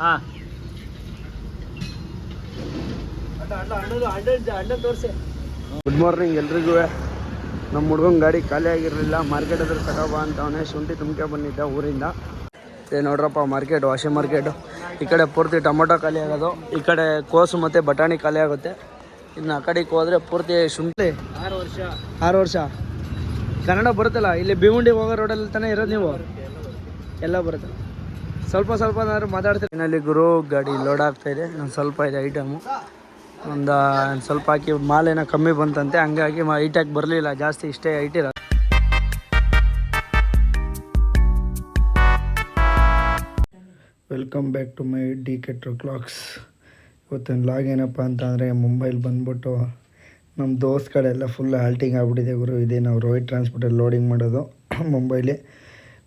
ಹಾಂ. Good morning ಎಲ್ರಿಗೂ. ನಮ್ಮ ಹುಡ್ಗನ ಗಾಡಿ ಖಾಲಿ ಆಗಿರಲಿಲ್ಲ ಮಾರ್ಕೆಟ್ ಹತ್ರ ತಗೋಬ ಅಂತ ಅವನೇ ಶುಂಠಿ ತುಂಬಿಕೆ ಬಂದಿದ್ದೆ ಊರಿಂದ. ಏ ನೋಡ್ರಪ್ಪ ಮಾರ್ಕೆಟ್ ವಾಷೆ ಮಾರ್ಕೆಟು ಈ ಕಡೆ ಪೂರ್ತಿ ಟೊಮೊಟೊ ಖಾಲಿ ಆಗೋದು ಈ ಕಡೆ ಕೋಸು ಮತ್ತು ಬಟಾಣಿ ಖಾಲಿ ಆಗುತ್ತೆ. ಇನ್ನು ಆ ಕಡೆಗೆ ಹೋದರೆ ಪೂರ್ತಿ ಶುಂಠಿ. ಆರು ವರ್ಷ. ಆರು ವರ್ಷ. ಕನ್ನಡ ಬರುತ್ತಲ್ಲ ಇಲ್ಲಿ ಭೀಮುಂಡಿ ಹೋಗೋ ರೋಡಲ್ಲಿ ತಾನೇ ಇರೋದು ನೀವು? ಎಲ್ಲ ಬರುತ್ತೆ. ಸ್ವಲ್ಪ ಸ್ವಲ್ಪ ಏನಾದ್ರು ಮಾತಾಡ್ತೀನಿ ಏನಲ್ಲಿ ಗುರು, ಗಾಡಿ ಲೋಡ್ ಆಗ್ತಾ ಇದೆ. ನಾನು ಸ್ವಲ್ಪ ಇದೆ ಐಟಮು ಒಂದು ಸ್ವಲ್ಪ ಹಾಕಿ ಮಾಲ್ ಕಮ್ಮಿ ಬಂತಂತೆ. ಹಂಗಾಗಿ ಐಟಾಗಿ ಬರಲಿಲ್ಲ. ಜಾಸ್ತಿ ಇಷ್ಟೇ ಐಟಿರ welcome back to my D ಕೆಟ್ರೋ clocks ಇವತ್ತಿನ ಲಾಗ್ ಏನಪ್ಪ ಅಂತಂದರೆ ಮುಂಬೈಲಿ ಬಂದ್ಬಿಟ್ಟು ನಮ್ಮ ದೋಸ್ತ್ ಕಡೆ ಎಲ್ಲ ಫುಲ್ ಹಾಲ್ಟಿಂಗ್ ಆಗಿಬಿಟ್ಟಿದೆ ಗುರು. ಇದೇ ನಾವು ರೋಹಿತ್ ಟ್ರಾನ್ಸ್ಪೋರ್ಟಲ್ಲಿ ಲೋಡಿಂಗ್ ಮಾಡೋದು. ಮುಂಬೈಲಿ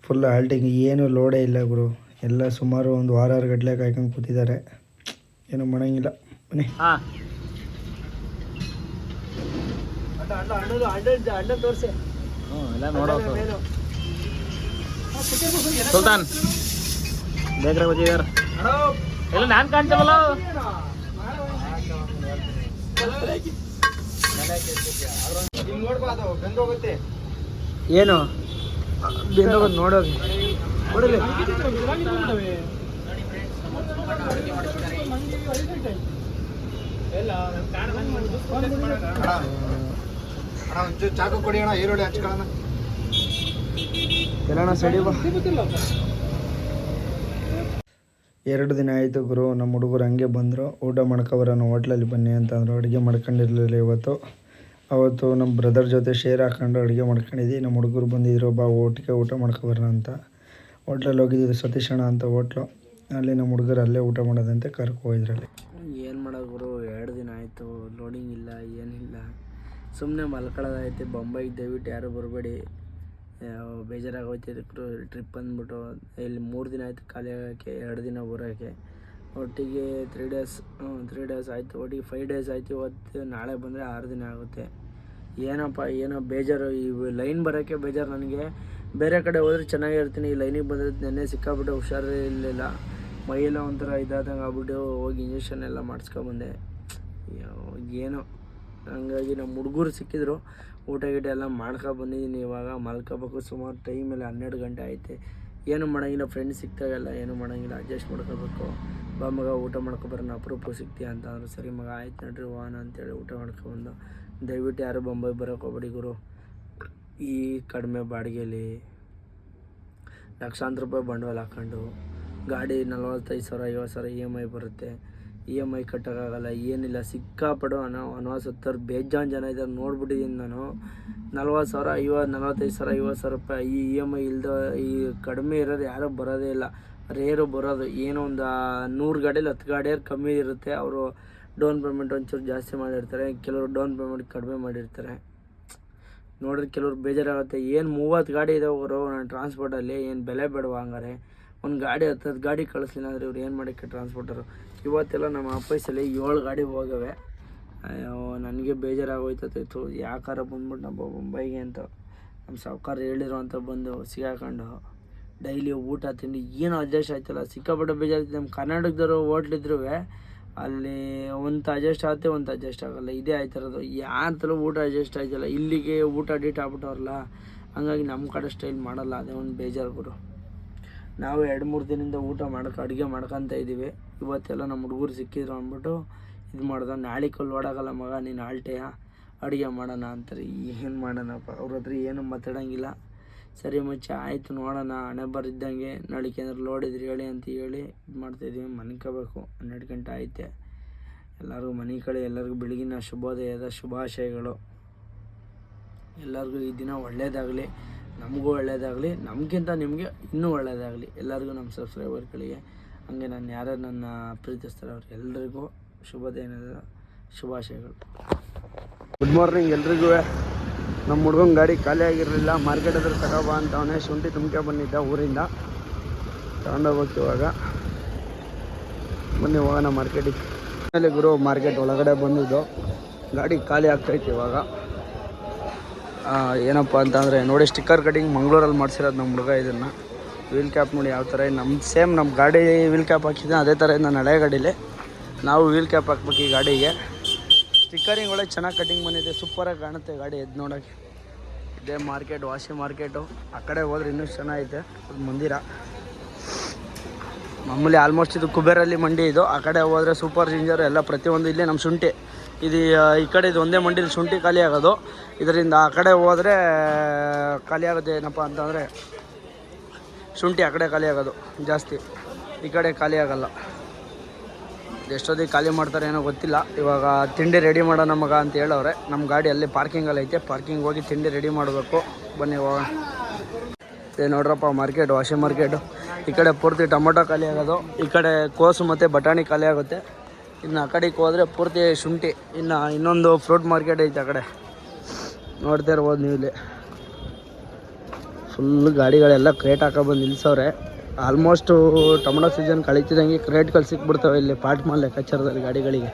ಫುಲ್ ಹಾಲ್ಟಿಂಗ್ ಏನು ಲೋಡೇ ಇಲ್ಲ ಗುರು. ಎಲ್ಲ ಸುಮಾರು ಒಂದು ವಾರ ಗಡ್ಲೆ ಕಾಯ್ಕೊಂಡು ಕೂತಿದ್ದಾರೆ. ಏನು ಮಾಡೋಂಗಿಲ್ಲ. ಬನ್ನಿ ಹಾಂ. ತೋರಿಸಿ. ಹ್ಞೂ ಎಲ್ಲ ನೋಡೋದು ಸುಲ್ತಾನ್ ಬೇಕ್ರೆ ಗೊತ್ತಿದಾರ ಇಲ್ಲ ನಾನು ಕಾಣ್ತೇವಲ್ಲ. ಏನು? ಬೆಂದೋಗೋದು ನೋಡೋದು ಚಾಕು ಕೊಡಿ ಅಣ್ಣ ಈರುಳ್ಳಿ ಹಚ್ಕೊಳ್ಳೋಣ. ಎಲ್ಲಣ್ಣ ಸಡಿ ಬಾ. ಎರಡು ದಿನ ಆಯಿತು ಗುರು ನಮ್ಮ ಹುಡುಗರು ಹಂಗೆ ಬಂದರು. ಊಟ ಮಾಡ್ಕೊಬರೋಣ ಹೋಟ್ಲಲ್ಲಿ ಬನ್ನಿ ಅಂತಂದರು. ಅಡುಗೆ ಮಾಡ್ಕೊಂಡಿರಲಿಲ್ಲ ಇವತ್ತು. ಅವತ್ತು ನಮ್ಮ ಬ್ರದರ್ ಜೊತೆ ಶೇರ್ ಹಾಕೊಂಡು ಅಡುಗೆ ಮಾಡ್ಕೊಂಡಿದ್ವಿ. ನಮ್ಮ ಹುಡುಗರು ಬಂದಿದ್ರು ಬಾ ಒಟ್ಟಿಗೆ ಊಟ ಮಾಡ್ಕೊಬರೋಣ ಅಂತ. ಹೋಟ್ಲಲ್ಲಿ ಹೋಗಿದ್ದು ಸತೀಶಣ್ಣ ಅಂತ ಹೋಟ್ಲು. ಅಲ್ಲಿ ನಮ್ಮ ಹುಡುಗರು ಅಲ್ಲೇ ಊಟ ಮಾಡೋದಂತೆ ಕರ್ಕೊ ಹೋಯ್ದ್ರಲ್ಲಿ ಏನು ಮಾಡೋದು ಗುರು ಎರಡು ದಿನ ಆಯಿತು ಲೋಡಿಂಗ್ ಇಲ್ಲ, ಏನಿಲ್ಲ. ಸುಮ್ಮನೆ ಮಲ್ಕೊಳ್ಳೋದಾಯ್ತು, ಬೊಂಬೈ ದಯವಿಟ್ಟು ಯಾರು ಬರಬೇಡಿ. ಬೇಜಾರಾಗೋಯ್ತು ಟ್ರಿಪ್ ಅಂದ್ಬಿಟ್ಟು ಇಲ್ಲಿ ಮೂರು ದಿನ ಆಯಿತು ಖಾಲಿ ಆಗೋಕ್ಕೆ, ಎರಡು ದಿನ ಬರೋಕ್ಕೆ. ಒಟ್ಟಿಗೆ ತ್ರೀ ಡೇಸ್ ತ್ರೀ ಡೇಸ್ ಆಯಿತು. ಒಟ್ಟಿಗೆ ಫೈವ್ ಡೇಸ್ ಆಯಿತು, ಇವತ್ತು ನಾಳೆ ಬಂದರೆ ಆರು ದಿನ ಆಗುತ್ತೆ. ಏನಪ್ಪ, ಏನೋ ಬೇಜಾರು. ಈ ಲೈನ್ ಬರೋಕ್ಕೆ ಬೇಜಾರು ನನಗೆ. ಬೇರೆ ಕಡೆ ಹೋದ್ರೆ ಚೆನ್ನಾಗಿರ್ತೀನಿ, ಈ ಲೈನಿಗೆ ಬಂದಿದ್ದು ನೆನ್ನೆ ಸಿಕ್ಕಾಬಿಟ್ಟು ಹುಷಾರೇ ಇರಲಿಲ್ಲ. ಮೈಯೆಲ್ಲ ಒಂಥರ ಇದಾದಂಗೆ ಆಗ್ಬಿಟ್ಟು ಹೋಗಿ ಇಂಜೆಕ್ಷನ್ ಎಲ್ಲ ಮಾಡಿಸ್ಕೊಬಂದೆ. ಏನೋ. ಹಂಗಾಗಿ ನಮ್ಮ ಹುಡುಗರು ಸಿಕ್ಕಿದ್ರು. ಊಟ ಗೀಟ ಎಲ್ಲ ಮಾಡ್ಕೊ ಬಂದಿದ್ದೀನಿ ಇವಾಗ. ಮಲ್ಕೋಬೇಕು, ಸುಮಾರು ಟೈಮ್ ಎಲ್ಲ ಹನ್ನೆರಡು ಗಂಟೆ ಆಯ್ತು. ಏನು ಮಾಡೋಂಗಿಲ್ಲ ಫ್ರೆಂಡ್ಸ್ ಸಿಕ್ತಾಗಲ್ಲ ಏನು ಮಾಡೋಂಗಿಲ್ಲ ಅಡ್ಜಸ್ಟ್ ಮಾಡ್ಕೋಬೇಕು. ಬಾ ಮಗ, ಊಟ ಮಾಡ್ಕೊಬರೋಣ ಅಪರೂಪ ಸಿಗ್ತೀಯ ಅಂತ ಅಂದ್ರು ಸರಿ ಮಗ, ಆಯ್ತು ನಡ್ರಿ, ವಾಹನ ಅಂತೇಳಿ ಊಟ ಮಾಡ್ಕೊಬಂದು. ದಯವಿಟ್ಟು ಯಾರು ಬೊಂಬೈ ಬರೋಕೆ ಹೋಗ್ಬೇಡಿ ಗುರು. ಈ ಕಡಿಮೆ ಬಾಡಿಗೆಲಿ ಲಕ್ಷಾಂತರ ರೂಪಾಯಿ ಬಂಡವಾಳ ಹಾಕ್ಕೊಂಡು ಗಾಡಿ ನಲ್ವತ್ತೈದು ಸಾವಿರ, ಐವತ್ತು ಸಾವಿರ ಇ ಎಂ ಐ ಬರುತ್ತೆ. ಇ ಎಂ ಐ ಕಟ್ಟೋಕ್ಕಾಗಲ್ಲ, ಏನಿಲ್ಲ, ಸಿಕ್ಕಾಪಡು ಅನ್ನೋ ಅನವಾಸ ಹತ್ತರ ಬೇಜಾನ್ ಜನ ಇದ್ದಾರೆ ನೋಡ್ಬಿಟ್ಟಿದ್ದೀನಿ ನಾನು. ನಲ್ವತ್ತು ಸಾವಿರ, ಐವತ್ತು, ನಲ್ವತ್ತೈದು ಸಾವಿರ, ಐವತ್ತು ಸಾವಿರ ರೂಪಾಯಿ ಈ ಇ ಎಂ ಐ ಇಲ್ದ, ಈ ಕಡಿಮೆ ಇರೋರು ಯಾರೂ ಬರೋದೇ ಇಲ್ಲ. ರೇರು ಬರೋದು, ಏನೋ ಒಂದು ನೂರು ಗಾಡೀಲಿ ಹತ್ತು ಗಾಡಿಯಾರು ಕಮ್ಮಿ ಇರುತ್ತೆ. ಅವರು ಡೌನ್ ಪೇಮೆಂಟ್ ಒಂಚೂರು ಜಾಸ್ತಿ ಮಾಡಿರ್ತಾರೆ, ಕೆಲವರು ಡೌನ್ ಪೇಮೆಂಟ್ ಕಡಿಮೆ ಮಾಡಿರ್ತಾರೆ. ನೋಡಿದ್ರೆ ಕೆಲವ್ರು ಬೇಜಾರಾಗುತ್ತೆ. ಏನು ಮೂವತ್ತು ಗಾಡಿ ಇದಾವೆ ಅವರು ನಾನು ಟ್ರಾನ್ಸ್ಪೋರ್ಟಲ್ಲಿ ಏನು ಬೆಲೆ ಬೇಡವಾ ಹಂಗಾರೆ? ಒಂದು ಗಾಡಿ ಹತ್ತತ್ತು ಗಾಡಿ ಕಳಿಸ್ಲಿಲ್ಲ ಅಂದರೆ ಇವ್ರು ಏನು ಮಾಡೋಕ್ಕೆ ಟ್ರಾನ್ಸ್ಪೋರ್ಟರು ಇವತ್ತೆಲ್ಲ ನಮ್ಮ ಆಫೀಸಲ್ಲಿ ಏಳು ಗಾಡಿ ಹೋಗವೆ. ನನಗೆ ಬೇಜಾರಾಗೋಯ್ತು ಯಾಕಾರ ಬಂದ್ಬಿಟ್ಟು ನಮ್ಮ ಮುಂಬೈಗೆ ಅಂತ. ನಮ್ಮ ಸಾವುಕಾರ ಹೇಳಿರೋ ಅಂತ ಬಂದು ಸಿಗಾಕೊಂಡು. ಡೈಲಿ ಊಟ ತಿಂಡಿ, ಏನು ಅಡ್ಜಸ್ಟ್ ಆಯ್ತಲ್ಲ. ಸಿಕ್ಕಾಪಟ್ಟೆ ಬೇಜಾರಾಯ್ತು. ನಮ್ಮ ಕರ್ನಾಟಕದವರು ಹೋಟ್ಲಿದ್ರು ಅಲ್ಲಿ ಒಂದು ಅಡ್ಜಸ್ಟ್ ಆಗುತ್ತೆ ಒಂದು ಅಡ್ಜಸ್ಟ್ ಆಗಲ್ಲ. ಇದೇ ಆಯ್ತಿರೋದು. ಥರ ಊಟ ಅಡ್ಜಸ್ಟ್ ಆಯ್ತಲ್ಲ ಇಲ್ಲಿಗೆ ಊಟ ಅಡಿಟ್ ಆಗ್ಬಿಟ್ಟವ್ರಲ್ಲ, ಹಂಗಾಗಿ ನಮ್ಮ ಕಡೆ ಸ್ಟೈಲ್ ಮಾಡಲ್ಲ. ಅದೇ ಒಂದು ಬೇಜಾರು ಗುರು ನಾವು ಎರಡು ಮೂರು ದಿನದಿಂದ ಊಟ ಮಾಡ್ಕೊ, ಅಡುಗೆ ಮಾಡ್ಕೊತ ಇದ್ದೀವಿ ಇವತ್ತೆಲ್ಲ ನಮ್ಮ ಹುಡುಗರು ಸಿಕ್ಕಿದ್ರು ಅಂದ್ಬಿಟ್ಟು ಇದು ಮಾಡ್ದೆ. ನಾಳೆ ಕಲ್ಲು ಓಡಾಗಲ್ಲ ಮಗ, ನೀನು ಆಲ್ಟೆಯ ಅಡುಗೆ ಮಾಡೋಣ ಅಂತಾರೆ. ಏನು ಮಾಡೋಣಪ್ಪ? ಅವ್ರ ಹತ್ರ ಏನೂ ಮಾತಾಡೋಂಗಿಲ್ಲ. ಸರಿ ಮಚ್ಚ, ಆಯಿತು ನೋಡೋಣ. ಹಣೆ ಬರಿದ್ದಂಗೆ ನಾಳೆಗೆ ಏನಾದ್ರು ಇದ್ರಿ ಹೇಳಿ ಅಂತ ಹೇಳಿ ಇದು ಮಾಡ್ತಾಯಿದ್ದೀವಿ ಮನ್ಕೋಬೇಕು. ಹನ್ನೆರಡು ಗಂಟೆ ಐತೆ ಎಲ್ಲರಿಗೂ ಮನೆ ಕಡೆ, ಎಲ್ಲರಿಗೂ ಬೆಳಗಿನ ಶುಭೋದಯದ ಶುಭಾಶಯಗಳು. ಎಲ್ಲರಿಗೂ ಈ ದಿನ ಒಳ್ಳೆಯದಾಗಲಿ ನಮಗೂ ಒಳ್ಳೆಯದಾಗಲಿ ನಮಗಿಂತ ನಿಮಗೆ ಇನ್ನೂ ಒಳ್ಳೆಯದಾಗಲಿ ಎಲ್ಲರಿಗೂ ನಮ್ಮ ಸಬ್ಸ್ಕ್ರೈಬರ್ಗಳಿಗೆ, ಹಂಗೆ ನಾನು ಯಾರು ನನ್ನ ಪ್ರೀತಿಸ್ತಾರೆ ಅವ್ರು ಎಲ್ರಿಗೂ ಶುಭೋದಯದ ಶುಭಾಶಯಗಳು. ಗುಡ್ ಮಾರ್ನಿಂಗ್ ಎಲ್ರಿಗೂ. ನಮ್ಮ ಹುಡ್ಗನ ಗಾಡಿ ಖಾಲಿ ಆಗಿರಲಿಲ್ಲ, ಮಾರ್ಕೆಟ್ ಹತ್ರ ತಗೋಬಾ ಅಂತ ಅವನೇ ಶುಂಠಿ ತುಂಬಿಕೆ ಬಂದಿದ್ದ ಊರಿಂದ. ತಗೊಂಡೋಗ್ಬೇಕು ಇವಾಗ. ಬನ್ನಿ ಹೋಗೋಣ ಮಾರ್ಕೆಟಿಗೆ ಆಮೇಲೆ ಗುರು ಮಾರ್ಕೆಟ್ ಒಳಗಡೆ ಬಂದಿದ್ದು. ಗಾಡಿ ಖಾಲಿ ಆಗ್ತೈತಿ ಇವಾಗ. ಏನಪ್ಪ ಅಂತಂದರೆ ನೋಡಿ ಸ್ಟಿಕ್ಕರ್ ಕಟಿಂಗ್ ಮಂಗಳೂರಲ್ಲಿ ಮಾಡಿಸಿರೋದು ನಮ್ಮ ಹುಡುಗ ಇದನ್ನು. ವೀಲ್ ಕ್ಯಾಪ್ ನೋಡಿ ಯಾವ ಥರ ನಮ್ಮ ಸೇಮ್ ನಮ್ಮ ಗಾಡಿ ವೀಲ್ ಕ್ಯಾಪ್ ಹಾಕಿದ್ದೆ ಅದೇ ಥರ ಇಂದ ಹಳೆ ಗಾಡೀಲಿ. ನಾವು ವೀಲ್ ಕ್ಯಾಪ್ ಹಾಕ್ಬೇಕು ಈ ಗಾಡಿಗೆ. ಸ್ಟಿಕ್ಕರಿಂಗ್ ಒಳ್ಳೆ ಚೆನ್ನಾಗಿ ಕಟಿಂಗ್ ಬಂದಿದೆ, ಸೂಪರಾಗಿ ಕಾಣುತ್ತೆ ಗಾಡಿ ಎದ್ದು ನೋಡೋಕ್ಕೆ ಇದೇ ಮಾರ್ಕೆಟ್ ವಾಶಿ ಮಾರ್ಕೆಟು. ಆ ಕಡೆ ಹೋದ್ರೆ ಇನ್ನೂ ಚೆನ್ನಾಗೈತೆ. ಅದು ಮಂದಿರ. ಮಾಮೂಲಿ ಆಲ್ಮೋಸ್ಟ್ ಇದು ಕುಬೇರಲ್ಲಿ ಮಂಡಿ ಇದು. ಆ ಕಡೆ ಹೋದರೆ ಸೂಪರ್ ಜಿಂಜರು ಎಲ್ಲ ಪ್ರತಿಯೊಂದು. ಇಲ್ಲೇ ನಮ್ಮ ಶುಂಠಿ. ಇದು ಈ ಕಡೆ ಇದು ಒಂದೇ ಮಂಡಿಲಿ ಶುಂಠಿ ಖಾಲಿ ಆಗೋದು. ಇದರಿಂದ ಆ ಕಡೆ ಹೋದರೆ, ಖಾಲಿ ಆಗುತ್ತೆ ಏನಪ್ಪ ಅಂತಂದರೆ, ಶುಂಠಿ ಆ ಕಡೆ ಖಾಲಿ ಆಗೋದು ಜಾಸ್ತಿ. ಈ ಕಡೆ ಖಾಲಿ ಆಗಲ್ಲ. ಎಷ್ಟೊತ್ತಿಗೆ ಖಾಲಿ ಮಾಡ್ತಾರೆ ಏನೋ ಗೊತ್ತಿಲ್ಲ. ಇವಾಗ ತಿಂಡಿ ರೆಡಿ ಮಾಡೋ ನಮಗ ಅಂತ ಹೇಳವ್ರೆ. ನಮ್ಮ ಗಾಡಿ ಅಲ್ಲಿ ಪಾರ್ಕಿಂಗಲ್ಲಿ ಐತೆ. ಪಾರ್ಕಿಂಗ್ ಹೋಗಿ ತಿಂಡಿ ರೆಡಿ ಮಾಡಬೇಕು. ಬನ್ನಿ ಹೋಗೋಣ ನೋಡ್ರಪ್ಪ ಮಾರ್ಕೆಟ್ ವಾಶಿ ಮಾರ್ಕೆಟು ಈ ಕಡೆ ಪೂರ್ತಿ ಟೊಮೊಟೊ ಖಾಲಿ ಆಗೋದು. ಈ ಕಡೆ ಕೋಸು ಮತ್ತು ಬಟಾಣಿ ಖಾಲಿ ಆಗುತ್ತೆ. ಇನ್ನು ಆ ಕಡೆಗೆ ಹೋದರೆ ಪೂರ್ತಿ ಶುಂಠಿ. ಇನ್ನು ಇನ್ನೊಂದು ಫ್ರೂಟ್ ಮಾರ್ಕೆಟ್ ಐತೆ ಆ ಕಡೆ. ನೋಡ್ತಾ ಇರ್ಬೋದು ನೀವು ಇಲ್ಲಿ ಫುಲ್ ಗಾಡಿಗಳೆಲ್ಲ ಕ್ರೇಟ್ ಹಾಕೊಬಂದು ನಿಲ್ಸವ್ರೆ. ಆಲ್ಮೋಸ್ಟು ಟೊಮೊಟೊ ಸೀಸನ್ ಕಳೀತಿದಂಗೆ ಕ್ರೇಟ್ಗಳು ಸಿಕ್ಬಿಡ್ತವೆ ಇಲ್ಲಿ ಪಾಟ್ ಮಾಲ್ ಲೆಕ್ಕಾಚಾರದಲ್ಲಿ ಗಾಡಿಗಳಿಗೆ.